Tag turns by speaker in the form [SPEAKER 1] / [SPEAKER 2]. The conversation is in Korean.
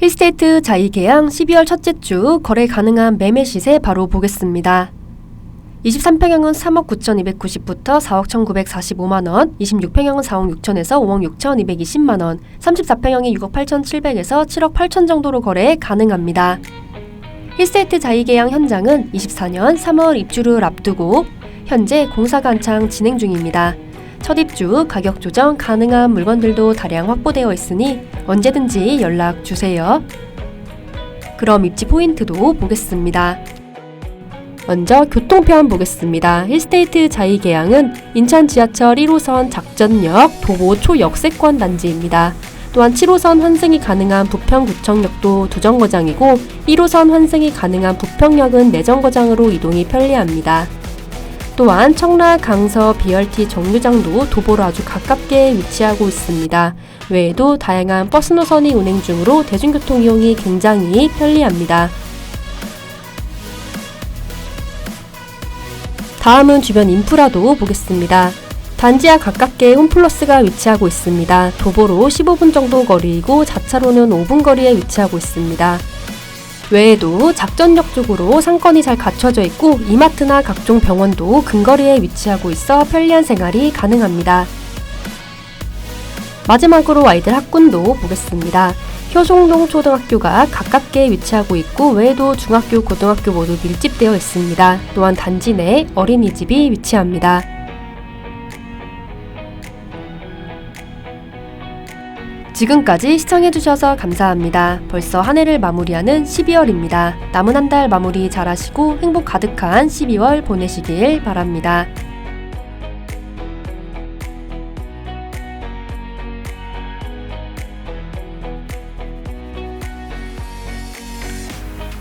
[SPEAKER 1] 힐스테이트 자이계양 12월 첫째 주 거래 가능한 매매 시세 바로 보겠습니다. 23평형은 3억 9,290부터 4억 1,945만원, 26평형은 4억 6천에서 5억 6,220만원, 34평형이 6억 8,700에서 7억 8천 정도로 거래 가능합니다. 힐스테이트 자이계양 현장은 24년 3월 입주를 앞두고 현재 공사가 한창 진행 중입니다. 첫 입주 가격 조정 가능한 물건들도 다량 확보되어 있으니 언제든지 연락 주세요. 그럼 입지 포인트도 보겠습니다. 먼저 교통편 보겠습니다. 힐스테이트 자이계양은 인천 지하철 1호선 작전역 도보 초역세권 단지입니다. 또한 7호선 환승이 가능한 부평구청역도 두 정거장이고 1호선 환승이 가능한 부평역은 네 정거장으로 이동이 편리합니다. 또한 청라, 강서, BRT 정류장도 도보로 아주 가깝게 위치하고 있습니다. 외에도 다양한 버스 노선이 운행 중으로 대중교통 이용이 굉장히 편리합니다. 다음은 주변 인프라도 보겠습니다. 단지와 가깝게 홈플러스가 위치하고 있습니다. 도보로 15분 정도 거리이고 자차로는 5분 거리에 위치하고 있습니다. 외에도 작전역 쪽으로 상권이 잘 갖춰져 있고 이마트나 각종 병원도 근거리에 위치하고 있어 편리한 생활이 가능합니다. 마지막으로 아이들 학군도 보겠습니다. 효송동 초등학교가 가깝게 위치하고 있고 외에도 중학교, 고등학교 모두 밀집되어 있습니다. 또한 단지 내 어린이집이 위치합니다. 지금까지 시청해주셔서 감사합니다. 벌써 한 해를 마무리하는 12월입니다. 남은 한 달 마무리 잘 하시고 행복 가득한 12월 보내시길 바랍니다.